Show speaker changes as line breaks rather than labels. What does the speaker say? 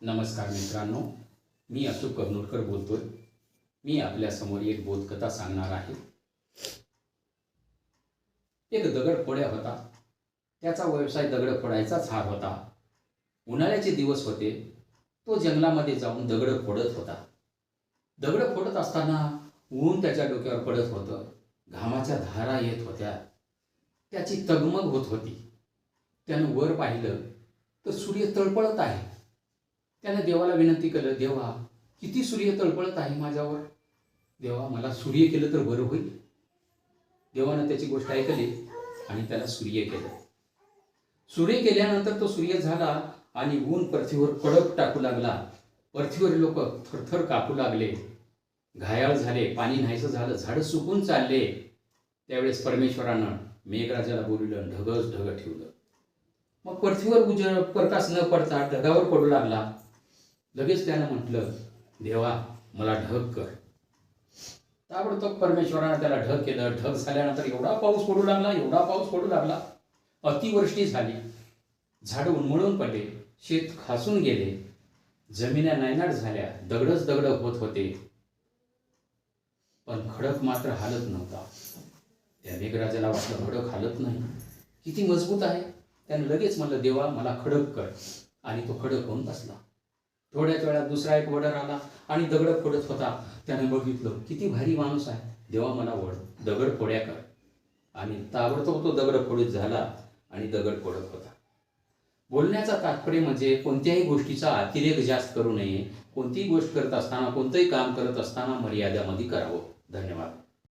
नमस्कार मित्रांनो मी अशोक कबनूरकर बोलतोय. मी आपल्यासमोर एक बोधकथा सांगणार आहे. एक दगड फोड्या होता. त्याचा व्यवसाय दगड फोडायचाच हा होता. उन्हाळ्याचे दिवस होते. तो जंगलामध्ये जाऊन दगड फोडत होता. दगड फोडत असताना ऊन त्याच्या डोक्यावर पडत होतं. घामाच्या धारा येत होत्या. त्याची तगमग होत होती. त्यानं वर पाहिलं तर सूर्य तळपळत आहे. त्यानं देवाला विनंती केलं देवा किती सूर्य तळपळत आहे माझ्यावर. देवा मला सूर्य केलं तर बरं होईल. देवानं त्याची गोष्ट ऐकली आणि त्याला सूर्य केलं. सूर्य केल्यानंतर तो सूर्य झाला आणि ऊन पृथ्वीवर कडक टाकू लागला. पृथ्वीवर लोक थरथर कापू लागले. घायाळ झाले पाणी नाहीसं झालं झाडं सुकून चालले. त्यावेळेस परमेश्वरानं मेघराजाला बोलवलं ढगच ढग ठेवलं. मग पृथ्वीवर उज प्रकाश न पडता ढगावर पडू लागला. लगेच त्यानं म्हटलं देवा मला ढग कर. ताबडतोब परमेश्वरानं त्याला ढग केलं. ढग झाल्यानंतर एवढा पाऊस पडू लागला एवढा पाऊस पडू लागला. अतिवृष्टी झाली. झाडं उन्मळून पडले. शेत खासून गेले. जमिन्या नायनाट झाल्या. दगडच दगड होत होते. पण खडक मात्र हालत नव्हता. त्या मेघराजाला वाटलं खडक हालत नाही. किती मजबूत आहे. त्याने लगेच म्हणलं देवा मला खडक कर. आणि तो खडक होऊन बसला. थोड्याच वेळात दुसरा एक वडर आला आणि दगड फोडत होता. त्याने बघितलं किती भारी माणूस आहे. देवा मला वड दगड फोड्या कर. आणि ताबडतोब तो दगड फोडीत झाला आणि दगड फोडत होता. बोलण्याचा तात्पर्य म्हणजे कोणत्याही गोष्टीचा अतिरेक जास्त करू नये. कोणतीही गोष्ट करत असताना कोणतंही काम करत असताना मर्यादामध्ये करावं. धन्यवाद.